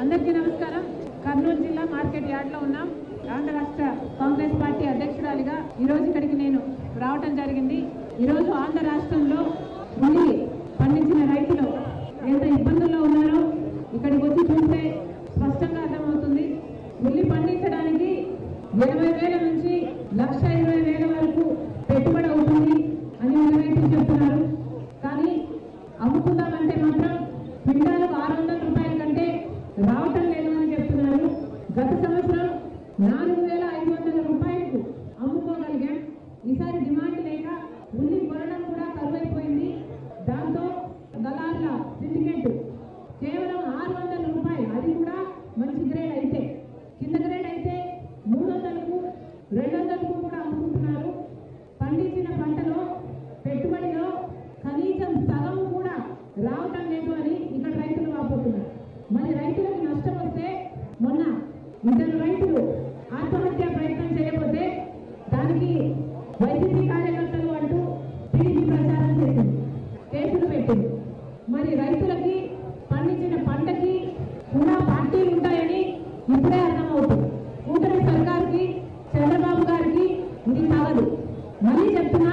అందరికీ నమస్కారం. కర్నూలు జిల్లా మార్కెట్ యార్డ్లో ఉన్నాం. ఆంధ్ర రాష్ట్ర కాంగ్రెస్ పార్టీ అధ్యక్షురాలిగా ఈ రోజు ఇక్కడికి నేను రావటం జరిగింది. ఈ రోజు ఆంధ్ర రాష్ట్రంలో ఉల్లి పండించిన రైతులు ఎంత ఇబ్బందుల్లో ఉన్నారో ఇక్కడికి వచ్చి చూస్తే స్పష్టంగా అర్థమవుతుంది. ఉల్లి పండించడానికి ఇరవై వేల నుంచి లక్ష ఇరవై వేల వరకు పెట్టుబడి అవుతుంది అని ఉన్న రైతులు చెప్తున్నారు కానీ అమ్ముకుందామంటే మాత్రం క్వింటాలకు ఆరు వందల రూపాయల కంటే రావటం లేదు అని చెప్తున్నారు గత సంవత్సరం నాలుగు వేల ఐదు వందల రూపాయలకు అమ్ముకోగలిగాం ఈసారి డిమాండ్ లేక ఉల్లి కొనడం కూడా కరువైపోయింది దాంతో దళార్ల సిండికేట్ కేవలం ఆరు వందల రూపాయలు అది కూడా మంచి గ్రేడ్ అయితే కింద గ్రేడ్ అయితే మూడు వందలకు రెండు వందలకు కూడా అమ్ముకుంటున్నారు పండించిన పంటలో పెట్టుబడిలో కనీసం సగం కూడా రావటం లేదు అని ఇక్కడ రైతులు వాపోతున్నారు మరి రైతులకు నష్టం వస్తే మొన్న ఇద్దరు రైతులు ఆత్మహత్య ప్రయత్నం చేయకపోతే దానికి వైసీపీ కార్యకర్తలు అంటూ టీడీపీ ప్రచారం చేసింది. కేసులు పెట్టింది. మరి రైతులకి పండించిన పంటకి కూడా పార్టీలు ఉంటాయని ఇప్పుడే అర్థమవుతుంది. కూటమి సర్కార్కి చంద్రబాబు గారికి ఇది కావదు మళ్ళీ చెప్తున్నా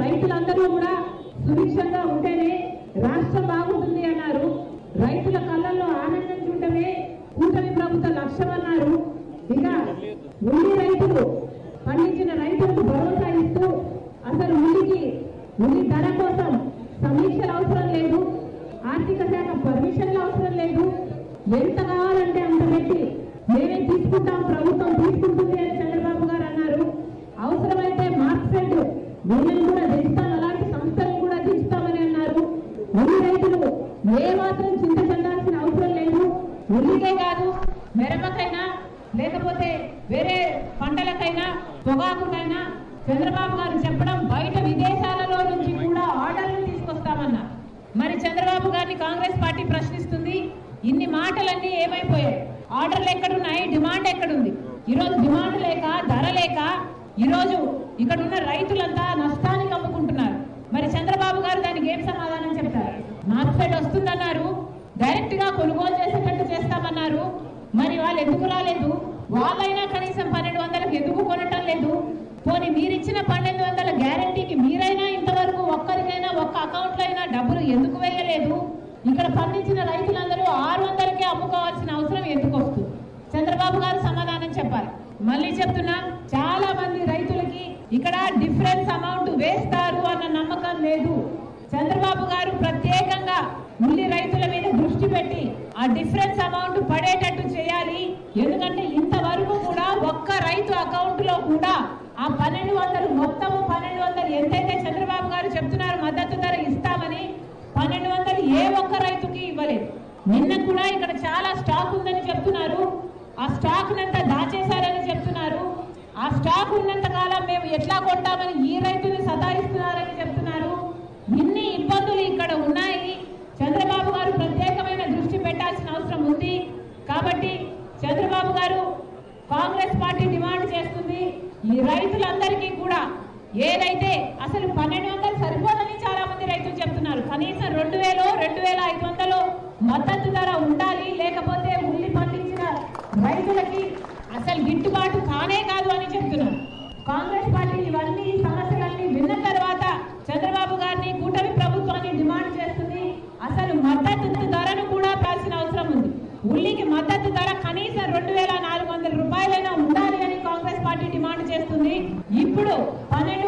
రైతులందరూ కూడా సుభిక్షంగా ఉంటేనే రాష్ట్రం బాగుంటుంది అన్నారు. రైతుల కళ్ళల్లో ఆనందం చూడటమే కూటమి ప్రభుత్వ లక్ష్యం అన్నారు. ఇక ఉల్లి రైతులు పండించిన రైతులకు భరోసా ఇస్తూ అసలు ఉల్లికి ఉల్లి ధర కోసం సమీక్షలు అవసరం లేదు ఆర్థిక శాఖ పర్మిషన్లు అవసరం లేదు. ఎంత కావాలంటే అంత పెట్టి మేమే తీసుకుంటాం ప్రభుత్వం తీసుకుంటుంది అని చంద్రబాబు గారు అన్నారు అవసరమైతే మార్క్సెట్ వీళ్ళని కూడా దించుతాం అలాంటి సంస్థలను కూడా దించుతామని అన్నారు ఉల్లి రైతులు ఏ మాత్రం చింత చెందాల్సిన అవసరం లేదు ఉల్లికే కాదు మిరపకైనా లేకపోతే వేరే పంటలకైనా పొగాకుకైనా చంద్రబాబు గారు చెప్పడం బయట విదేశాలలో నుంచి కూడా ఆర్డర్లు తీసుకొస్తామన్నా. మరి చంద్రబాబు గారిని కాంగ్రెస్ పార్టీ ప్రశ్నిస్తుంది. ఇన్ని మాటలన్నీ ఏమైపోయాయి? ఆర్డర్లు ఎక్కడున్నాయి? డిమాండ్ ఎక్కడుంది? ఈరోజు డిమాండ్ లేక ధర లేక ఈరోజు ఇక్కడ ఉన్న రైతులంతా నష్టానికి అమ్ముకుంటున్నారు మరి చంద్రబాబు గారు దానికి ఏం సమాధానం చెప్తారు? మార్కెట్ వస్తుందన్నారు. డైరెక్ట్గా కొనుగోలు చేసేటట్టు చేస్తామన్నారు. మరి వాళ్ళు ఎందుకు రాలేదు? వాళ్ళైనా కనీసం పన్నెండు వందలకు ఎందుకు కొనటం లేదు? పోనీ మీరిచ్చిన పన్నెండు వందల గ్యారంటీకి మీరైనా ఇంతవరకు ఒక్కరికైనా ఒక్క అకౌంట్లో అయినా డబ్బులు ఎందుకు వేయలేదు? ఇక్కడ పండించిన రైతులందరూ ఆరు వందలకే అమ్ముకోవాల్సిన అవసరం ఎందుకు వస్తుంది? చంద్రబాబు గారు సమాధానం చెప్పాలి. మళ్ళీ చెప్తున్నా చాలా మంది రైతులకి ఇక్కడ డిఫరెన్స్ అమౌంట్ వేస్తారు అన్న నమ్మకం లేదు. చంద్రబాబు గారు ప్రత్యేకంగా ఉల్లి రైతుల మీద దృష్టి పెట్టి ఆ డిఫరెన్స్ అమౌంట్ పడేటట్టు చేయాలి. ఎందుకంటే ఇంత కూడా ఒక్క రైతు అకౌంట్లో కూడా ఆ పన్నెండు వందలు మొత్తము పన్నెండు వందలు ఎంతైతే చంద్రబాబు గారు చెప్తున్నారు మద్దతు ధర ఇస్తామని పన్నెండు వందలు ఏ ఒక్క రైతుకి ఇవ్వలేదు. నిన్న కూడా ఇక్కడ చాలా స్టాక్ ఉందని చెప్తున్నారు. ఆ స్టాక్ నంతా దాచేశారని చెప్తున్నారు. ఆ స్టాక్ ఉన్నంత కాలం మేము ఎట్లా కొంటామని ఈ రైతుని సతాయిస్తున్నారని చెప్తున్నారు ఇన్ని ఇబ్బందులు ఇక్కడ ఉన్నాయి చంద్రబాబు గారు ప్రత్యేకమైన దృష్టి పెట్టాల్సిన అవసరం ఉంది కాబట్టి చంద్రబాబు గారు కాంగ్రెస్ పార్టీ డిమాండ్ చేస్తుంది ఈ రైతులందరికీ కూడా ఏదైతే అసలు పన్నెండు వందలు సరిపోదని చాలా మంది రైతులు చెప్తున్నారు. కనీసం రెండు వేలు రెండు వేల ఐదు వందలు మద్దతు ధర ఉండాలి లేకపోతే ఉల్లి పండించిన రైతులకి అసలు గిట్టుబాటు కానే కాదు అని చెప్తున్నారు. కాంగ్రెస్ పార్టీ ఇవన్నీ సమస్యలన్నీ విన్న తర్వాత చంద్రబాబు గారిని కూటమి ప్రభుత్వాన్ని డిమాండ్ చేస్తుంది. అసలు మద్దతు ధరను కూడా పాల్సిన అవసరం ఉంది. ఉల్లికి మద్దతు చేస్తుంది. ఇప్పుడు పన్నెండు